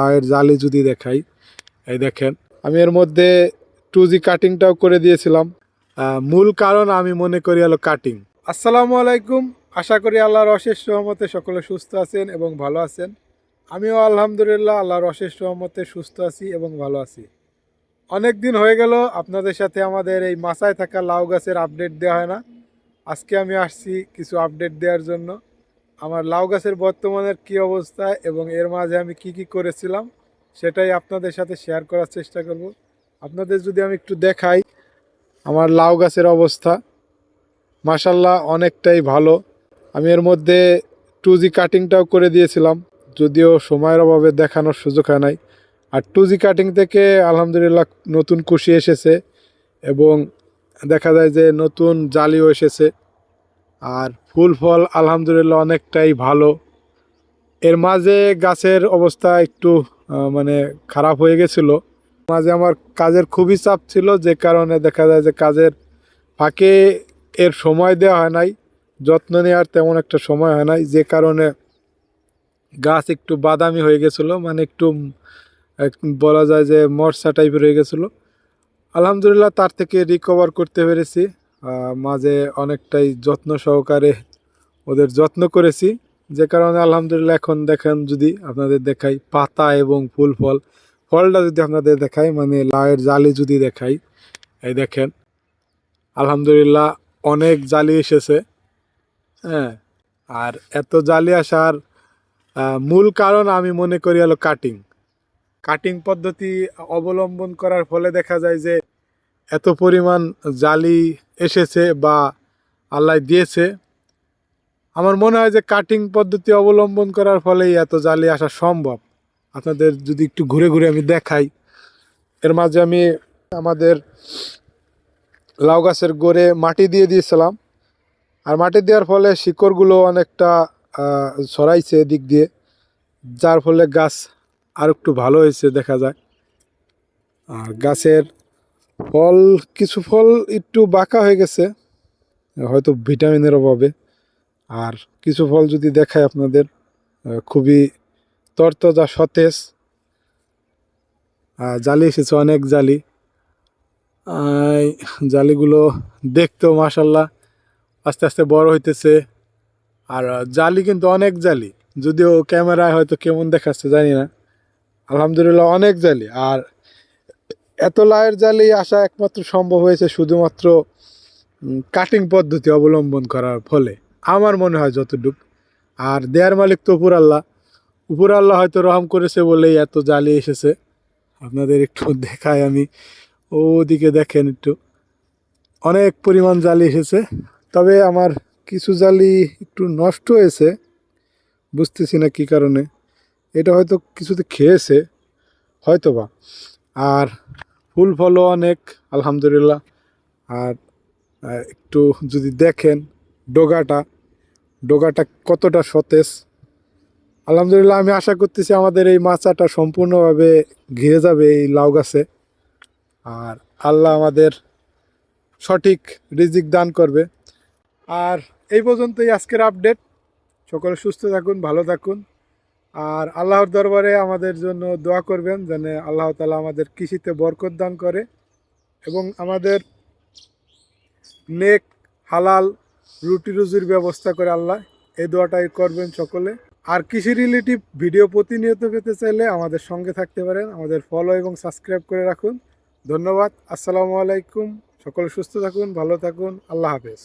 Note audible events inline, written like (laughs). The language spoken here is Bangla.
লাউয়ের জালি যদি দেখাই, এই দেখেন। আমি এর মধ্যে টু জি কাটিংটাও করে দিয়েছিলাম। মূল কারণ আমি মনে করি হলো কাটিং আসসালামু আলাইকুম। আশা করি আল্লাহর অশেষ রহমতে সকলে সুস্থ আছেন এবং ভালো আছেন। আমিও আলহামদুলিল্লাহ আল্লাহর অশেষ রহমতে সুস্থ আছি এবং ভালো আছি। অনেক দিন হয়ে গেল, আপনাদের সাথে আমাদের এই মাচায় থাকা লাউ গাছের আপডেট দেওয়া হয় না। আজকে আমি আসছি কিছু আপডেট দেওয়ার জন্য। আমার লাউ গাছের বর্তমানের কী অবস্থা এবং এর মাঝে আমি কি কি করেছিলাম, সেটাই আপনাদের সাথে শেয়ার করার চেষ্টা করব। আপনাদের যদি আমি একটু দেখাই আমার লাউ গাছের অবস্থা। মাসাল্লাহ অনেকটাই ভালো। আমি এর মধ্যে টু জি কাটিংটাও করে দিয়েছিলাম, যদিও সময়ের অভাবে দেখানোর সুযোগ হয় নাই। আর টু জি কাটিং থেকে আলহামদুলিল্লাহ নতুন কুশি এসেছে এবং দেখা যায় যে নতুন জালিও এসেছে। আর ফুল ফল আলহামদুলিল্লাহ অনেকটাই ভালো। এর মাঝে গাছের অবস্থা একটু মানে খারাপ হয়ে গেছিল। মাঝে আমার কাজের খুবই চাপ ছিল, যে কারণে দেখা যায় যে কাজের ফাঁকে এর সময় দেওয়া হয় নাই, যত্ন নেওয়ার তেমন একটা সময় হয় নাই, যে কারণে গাছ একটু বাদামি হয়ে গেছিল মানে একটু বলা যায় যে মরসা টাইপের হয়ে গেছিল। আলহামদুলিল্লাহ তার থেকে রিকভার করতে পেরেছি। মাঝে অনেকটাই যত্ন সহকারে ওদের যত্ন করেছি। যে কারণে আলহামদুলিল্লাহ এখন দেখেন যদি আপনাদের দেখাই পাতা এবং ফুল ফল, ফলটা যদি আপনাদের দেখাই মানে লাউয়ের জালি যদি দেখাই, এই দেখেন, আলহামদুলিল্লাহ অনেক জালি এসেছে হ্যাঁ আর এত জালি আসার মূল কারণ আমি মনে করি হলো কাটিং কাটিং পদ্ধতি অবলম্বন করার ফলে দেখা যায় যে এত পরিমাণ জালি এসেছে বা আল্লাহ দিয়েছে, আমার মনে হয় যে কাটিং পদ্ধতি অবলম্বন করার ফলেই এত জালি আসা সম্ভব। আপনাদের যদি একটু ঘুরে ঘুরে আমি দেখাই, এর মাঝে আমি আমাদের লাউ গাছের গোড়ে মাটি দিয়ে দিয়েছিলাম। আর মাটি দেওয়ার ফলে শিকড়গুলো অনেকটা ছড়াইছে দিক দিয়ে, যার ফলে গাছ আর একটু ভালো হয়েছে দেখা যায়। আর গাছের ফল, কিছু ফল একটু বাঁকা হয়ে গেছে, হয়তো ভিটামিনের অভাবে। আর কিছু ফল যদি দেখায় আপনাদের খুবই তরতাজা, সতেজ জালি এসেছে, অনেক জালি। জালিগুলো দেখতেও মাসাল্লাহ আস্তে আস্তে বড় হইতেছে। আর জালি কিন্তু অনেক জালি। যদিও ক্যামেরায় হয়তো কেমন দেখাচ্ছে জানি না। আলহামদুলিল্লাহ অনেক জালি। আর এত লায়ের জালি আসা একমাত্র সম্ভব হয়েছে শুধুমাত্র কাটিং পদ্ধতি অবলম্বন করার ফলে, আমার মনে হয় যতটুক। আর দেয়ার মালিক তো উপর আল্লাহ। উপর আল্লাহ হয়তো রহম করেছে বলেই এত জালি এসেছে। আপনাদের একটু (laughs) দেখাই আমি। ওদিকে দেখেন একটু। অনেক পরিমাণ জালি এসেছে। তবে আমার কিছু জালি একটু নষ্ট হয়েছে। বুঝতেছি না কী কারণে। এটা হয়তো কিছুতে খেয়েছে হয়তো বা আর ফুল ফলও অনেক আলহামদুলিল্লাহ। আর একটু যদি দেখেন ডোগাটা ডোগাটা কতটা সতেজ। আলহামদুলিল্লাহ, আমি আশা করতেছি আমাদের এই মাচাটা সম্পূর্ণভাবে ঘিরে যাবে এই লাউ গাছে। আর আল্লাহ আমাদের সঠিক রিজিক দান করবে। আর এই পর্যন্তই আজকের আপডেট সকলে সুস্থ থাকুন, ভালো থাকুন। আর আল্লাহর দরবারে আমাদের জন্য দোয়া করবেন যেন আল্লাহ তালা আমাদের কৃষিতে বরকত দান করে এবং আমাদের নেক, হালাল রুটি রুজির ব্যবস্থা করে আল্লাহ এই দোয়াটাই করবেন সকলে। আর কৃষি রিলেটিভ ভিডিও প্রতিনিয়ত পেতে চাইলে আমাদের সঙ্গে থাকতে পারেন। আমাদের ফলো এবং সাবস্ক্রাইব করে রাখুন। ধন্যবাদ। আসসালামু আলাইকুম। সকলে সুস্থ থাকুন, ভালো থাকুন। আল্লাহ হাফেজ।